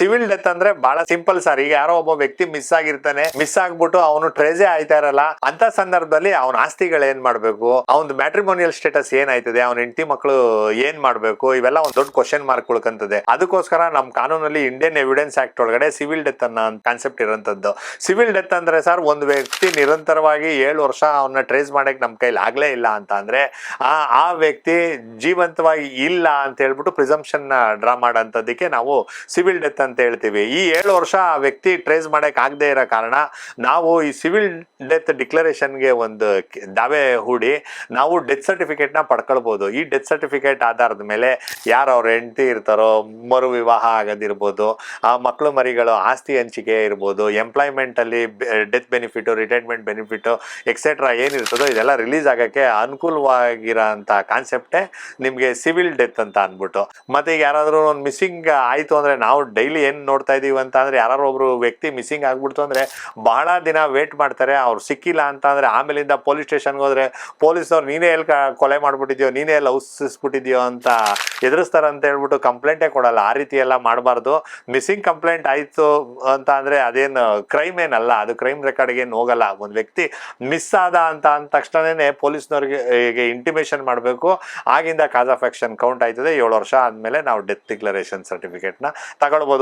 Civil death ಅಂದ್ರೆ ಬಹಳ simple sir. ಈಗ ಯಾರೋ ಒಬ್ಬ ವ್ಯಕ್ತಿ ಮಿಸ್ ಆಗಿರ್ತಾನೆ, ಮಿಸ್ ಆಗ್ಬಿಟ್ಟು ಅವನು ಟ್ರೇಜೆ ಆಯ್ತಾ ಇರಲ್ಲ. ಅಂತ ಸಂದರ್ಭದಲ್ಲಿ ಅವನ ಆಸ್ತಿಗಳು ಏನ್ ಮಾಡ್ಬೇಕು? ಅವನ ಮ್ಯಾಟ್ರಿಮೋನಿಯಲ್ ಸ್ಟೇಟಸ್ ಏನಾಯ್ತದೆ? ಅವನ ಹೆಂಡತಿ ಮಕ್ಕಳು ಏನ್ ಮಾಡ್ಬೇಕು? ಇವೆಲ್ಲ ಒಂದ್ ದೊಡ್ಡ ಕ್ವಶನ್ ಮಾರ್ಕ್ ಉಳ್ಕಂತದೆ. ಅದಕ್ಕೋಸ್ಕರ ನಮ್ ಕಾನೂನಲ್ಲಿ ಇಂಡಿಯನ್ ಎವಿಡೆನ್ಸ್ ಆಕ್ಟ್ ಒಳಗಡೆ ಸಿವಿಲ್ ಡೆತ್ ಅನ್ನೋ ಕಾನ್ಸೆಪ್ಟ್ ಇರೋಂಥದ್ದು. ಸಿವಿಲ್ ಡೆತ್ ಅಂದ್ರೆ ಸರ್, ಒಂದು ವ್ಯಕ್ತಿ ನಿರಂತರವಾಗಿ ಏಳು ವರ್ಷ ಅವನ್ನ ಟ್ರೇಸ್ ಮಾಡಕ್ ನಮ್ ಕೈಲಿ ಆಗ್ಲೇ ಇಲ್ಲ ಅಂತ ಅಂದ್ರೆ, ಆ ಆ ವ್ಯಕ್ತಿ ಜೀವಂತವಾಗಿ ಇಲ್ಲ ಅಂತ ಹೇಳ್ಬಿಟ್ಟು ಪ್ರಿಸಂಪ್ಷನ್ ಡ್ರಾ ಮಾಡೋಂಥದ್ದಕ್ಕೆ ನಾವು ಸಿವಿಲ್ ಡೆತ್ ಅಂತ ಹೇಳ್ತೀವಿ. ಈ ಏಳು ವರ್ಷ ಆ ವ್ಯಕ್ತಿ ಟ್ರೇಸ್ ಮಾಡಕ್ ಆಗದೆ ಇರೋ ಕಾರಣ ನಾವು ಈ ಸಿವಿಲ್ ಡೆತ್ ಡಿಕ್ಲರೇಷನ್ಗೆ ಒಂದು ದಾವೆ ಹೂಡಿ ನಾವು ಡೆತ್ ಸರ್ಟಿಫಿಕೇಟ್ನ ಪಡ್ಕೊಳ್ಬಹುದು ಈ ಡೆತ್ ಸರ್ಟಿಫಿಕೇಟ್ ಆಧಾರದ ಮೇಲೆ ಯಾರು ಅವ್ರ ಹೆಂಡತಿ ಇರ್ತಾರೋ, ಮರು ವಿವಾಹ ಆಗೋದಿರ್ಬೋದು, ಆ ಮಕ್ಕಳು ಮರಿಗಳು ಆಸ್ತಿ ಹಂಚಿಕೆ ಇರ್ಬೋದು ಎಂಪ್ಲಾಯ್ಮೆಂಟ್ ಅಲ್ಲಿ death benefit retirement benefit etcetera ಏನಿರ್ತದೋ ಇದೆಲ್ಲ ರಿಲೀಸ್ ಆಗಕ್ಕೆ ಅನುಕೂಲವಾಗಿರೋ ಕಾನ್ಸೆಪ್ಟೇ ನಿಮ್ಗೆ ಸಿವಿಲ್ ಡೆತ್ ಅಂತ ಅನ್ಬಿಟ್ಟು ಮತ್ತೆ ಈಗ ಯಾರಾದ್ರೂ ಒಂದು ಮಿಸ್ಸಿಂಗ್ ಆಯ್ತು ಅಂದ್ರೆ ನಾವು ಡೈಲಿ ಏನ್ ನೋಡ್ತಾ ಇದೀವಿ ಅಂತ ಅಂದ್ರೆ ಯಾರು ಒಬ್ರು ವ್ಯಕ್ತಿ ಮಿಸ್ಸಿಂಗ್ ಆಗ್ಬಿಡ್ತು ಅಂದ್ರೆ ಬಹಳ ದಿನ ವೇಟ್ ಮಾಡ್ತಾರೆ. ಅವ್ರು ಸಿಕ್ಕಿಲ್ಲ ಅಂತ ಅಂದ್ರೆ ಆಮೇಲಿಂದ ಪೊಲೀಸ್ ಸ್ಟೇಷನ್ಗೆ ಹೋದ್ರೆ ಪೊಲೀಸ್ನವ್ರು ನೀನೇ ಎಲ್ಲಿ ಕೊಲೆ ಮಾಡ್ಬಿಟ್ಟಿದ್ಯೋ, ನೀನೇ ಎಲ್ಲಿ ಔಸಿಸ್ಬಿಟ್ಟಿದ್ಯೋ ಅಂತ ಎದುರಿಸ್ತಾರೆ ಅಂತ ಹೇಳ್ಬಿಟ್ಟು ಕಂಪ್ಲೇಂಟೇ ಕೊಡಲ್ಲ. ಆ ರೀತಿ ಎಲ್ಲ ಮಾಡಬಾರ್ದು. ಮಿಸ್ಸಿಂಗ್ ಕಂಪ್ಲೇಂಟ್ ಆಯ್ತು ಅಂತ ಅಂದ್ರೆ ಅದೇನು ಕ್ರೈಮ್ ಏನಲ್ಲ. ಅದು ಕ್ರೈಮ್ ರೆಕಾರ್ಡ್ಗೆ ಏನು ಹೋಗಲ್ಲ. ಒಂದು ವ್ಯಕ್ತಿ ಮಿಸ್ ಆದ ಅಂತ ಅಂದ ತಕ್ಷಣನೇ ಪೊಲೀಸ್ನವ್ರಿಗೆ ಇಂಟಿಮೇಷನ್ ಮಾಡಬೇಕು. ಆಗಿಂದ ಕಾಸ್ ಆಫ್ ಆಕ್ಷನ್ ಕೌಂಟ್ ಆಯ್ತದೆ. ಏಳು ವರ್ಷ ಆದ್ಮೇಲೆ ನಾವು ಡೆತ್ ಡಿಕ್ಲರೇಷನ್ ಸರ್ಟಿಫಿಕೇಟ್ನ ತಗೊಳ್ಬೋದು.